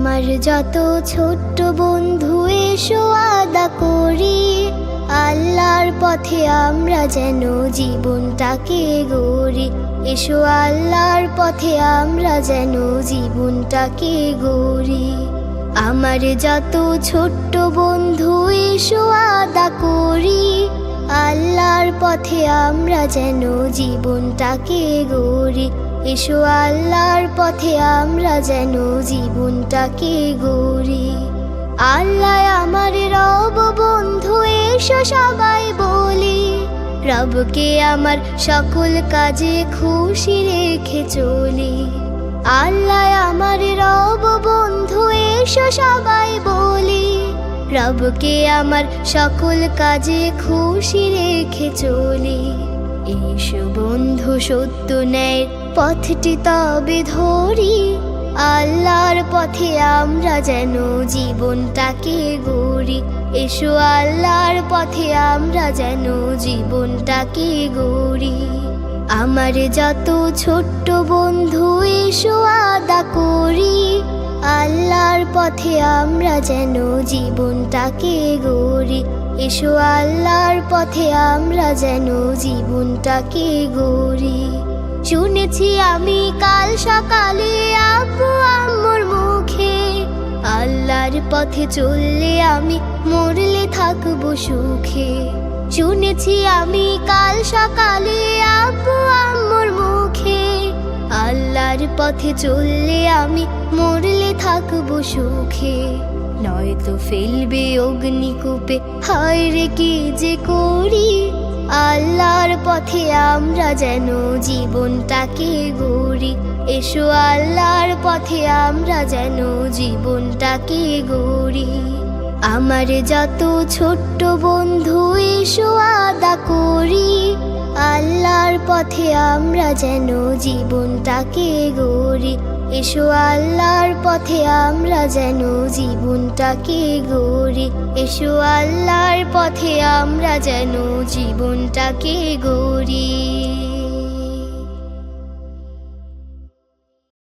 আমার যত ছোট্ট বন্ধু, এসো আদা করি। আল্লাহর পথে আমরা যেন জীবনটাকে গড়ি। এসো আল্লাহর পথে আমরা যেন জীবনটাকে গড়ি। আমার যত ছোট্ট বন্ধু, এসো আদা করি। আল্লাহর পথে আমরা যেন জীবনটাকে গড়ি। এসো আল্লাহর পথে আমরা যেন জীবনটাকে গড়ি। আল্লাহ আমার রব বন্ধু, এসো সবাই বলি। রবকে আমার সকল কাজে খুশি রেখে চলি। আল্লাহ আমার রব বন্ধু, এসো সবাই বলি। রবকে আমার সকল কাজে খুশি রেখে চলি। এসো বন্ধু সত্য ন্যায়, পথটি তবে ধরি। আল্লাহর পথে আমরা যেন জীবনটাকে গড়ি। এসো আল্লাহর পথে আমরা যেন জীবনটাকে গড়ি। আমার যত ছোট্ট বন্ধু, এসো আদা করি। আল্লাহর পথে আমরা যেন জীবনটাকে গড়ি। এসো আল্লাহর পথে আমরা যেন জীবনটাকে গড়ি। শুনেছি আমি কাল সকালে আব্বু আম্মুর মুখে, আল্লাহর পথে চললে আমি মরলে থাকব সুখে। শুনেছি আমি কাল সকালে আব্বু আম্মুর মুখে, আল্লাহর পথে চললে আমি মরলে থাকব সুখে। নয়তো ফেলবে অগ্নিকূপে। হায় রে, কি যে করি? আল্লাহর পথে আমরা যেন জীবনটাকে গড়ি। এসো আল্লাহর পথে আমরা যেন জীবনটাকে গড়ি। আমার যত ছোট্ট বন্ধু, এসো আদা করি। আল্লাহর পথে আমরা যেন জীবনটাকে গড়ি। এসো আল্লাহর পথে আমরা যেন জীবনটাকে গড়ি। এসো আল্লাহর পথে আমরা যেন জীবনটাকে গড়ি।